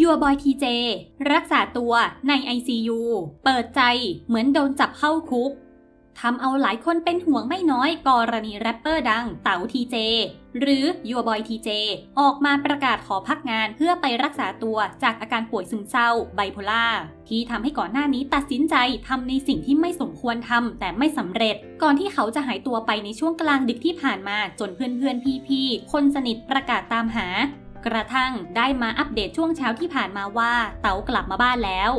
ยัวบอยทีเจ รักษาตัวใน ICU เปิดใจเหมือนโดนจับเข้าคุกทำเอาหลายคนเป็นห่วงไม่น้อยกรณีแรปเปอร์ดังเต๋าทีเจ หรือยัวบอยทีเจ ออกมาประกาศขอพักงานเพื่อไปรักษาตัวจากอาการป่วยซึมเศร้าไบโพล่าที่ทำให้ก่อนหน้านี้ตัดสินใจทำในสิ่งที่ไม่สมควรทำแต่ไม่สำเร็จ ก่อนที่เขาจะหายตัวไปในช่วงกลางดึกที่ผ่านมาจนเพื่อนๆพี่ๆคนสนิทประกาศตามหา กระทั่งได้มาอัปเดตช่วงเช้าที่ผ่านมาว่าเต๋ากลับมาบ้านแล้ว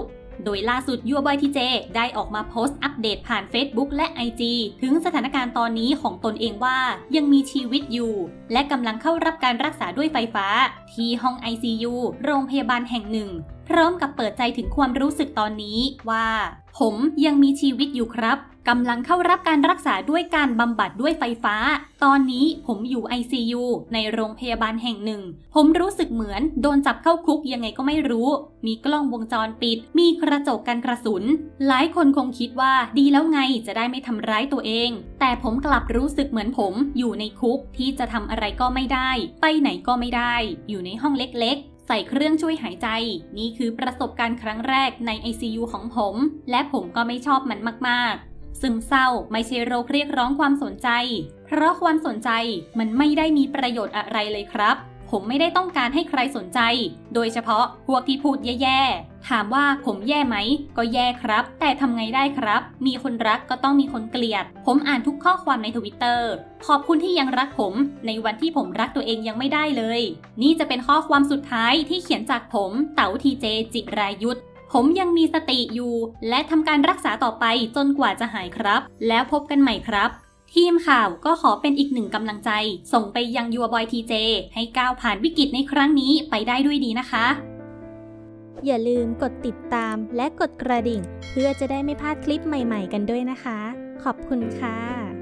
โดยล่าสุดยัวบอยทีเจได้ออกมาโพสต์อัปเดตผ่าน Facebook และ IG ถึงสถานการณ์ตอนนี้ของตนเองว่ายังมีชีวิตอยู่ และกำลังเข้ารับการรักษาด้วยไฟฟ้า ที่ห้อง ICU โรงพยาบาลแห่งหนึ่ง พร้อมกับเปิดใจถึงความรู้สึกตอนนี้ว่า ผมยังมีชีวิตอยู่ครับ กำลังเข้ารับการรักษาด้วยการบำบัดด้วยไฟฟ้า ตอนนี้ผมอยู่ ICU ในโรงพยาบาลแห่งหนึ่ง ผมรู้สึกเหมือนโดนจับเข้าคุกยังไงก็ไม่รู้ มีกล้องวงจรปิด มีกระจกกันกระสุน หลายคนคงคิดว่าดีแล้วไงจะได้ไม่ทำร้ายตัวเอง แต่ผมกลับรู้สึกเหมือนผมอยู่ในคุกที่จะทำอะไรก็ไม่ได้ ไปไหนก็ไม่ได้ อยู่ในห้องเล็กๆใส่เครื่องช่วยหายใจ นี่คือประสบการณ์ครั้งแรกใน ICU ของผม และผมก็ไม่ชอบมันมาก ๆ ซึมเศร้าไม่ใช่โรคเรียกร้องความสนใจ เพราะความสนใจมันไม่ได้มีประโยชน์อะไรเลยครับ ผมไม่ได้ต้องการให้ใครสนใจ โดยเฉพาะพวกที่พูดแย่ๆ ถามว่าผมแย่ไหม ก็แย่ครับ แต่ทำไงได้ครับ มีคนรักก็ต้องมีคนเกลียด ผมอ่านทุกข้อความในทวิตเตอร์ขอบคุณที่ยังรักผม ในวันที่ผมรักตัวเองยังไม่ได้เลย นี่จะเป็นข้อความสุดท้ายที่เขียนจากผม เต๋าทีเจ จิรายุทธ ผมยังมีสติอยู่ และทำการรักษาต่อไปจนกว่าจะหายครับ แล้วพบกันใหม่ครับ ทีมข่าวก็ขอเป็นอีกหนึ่งกำลังใจ ส่งไปยังยัวบอยทีเจให้ก้าวผ่านวิกฤตในครั้งนี้ไปได้ด้วยดีนะคะ อย่าลืมกดติดตามและกดกระดิ่ง เพื่อจะได้ไม่พลาดคลิปใหม่ ๆ กันด้วยนะคะ ขอบคุณค่ะ